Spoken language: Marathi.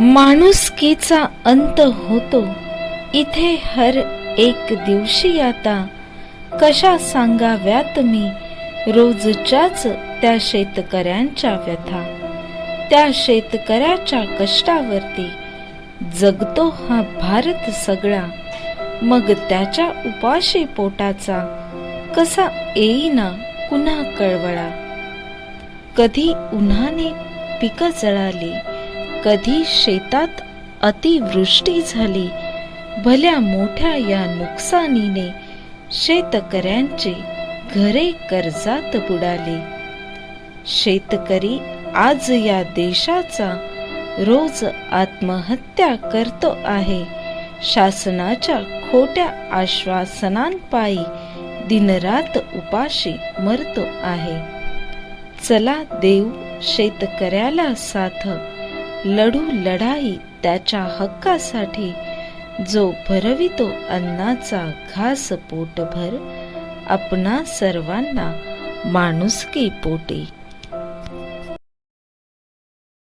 माणुसकीचा अंत होतो. इथे हर एक दिवशी आता कशा सांगाव्यात मी? रोजच्याच त्या शेतकऱ्यांच्या व्यथा. त्या शेतकऱ्याच्या कष्टावरती जगतो हा भारत सगळा. मग त्याच्या उपाशी पोटाचा कसा येईना पुन्हा कळवळा? कधी उन्हाने पिकं जळाली कधी शेतात अतिवृष्टी झाली भल्या मोठ्या या नुकसानीने शेतकऱ्यांचे घरे कर्जात बुडाले. शेतकरी आज या देशाचा रोज आत्महत्या करतो आहे. शासनाच्या खोट्या आश्वासनांपायी दिनरात उपाशी मरतो आहे. चला देव शेतकऱ्याला साथ. लढू लढाई त्याच्या हक्कासाठी. जो भरवितो अन्नाचा घास पोटभर आपणा सर्वांना माणुसकी पोटी.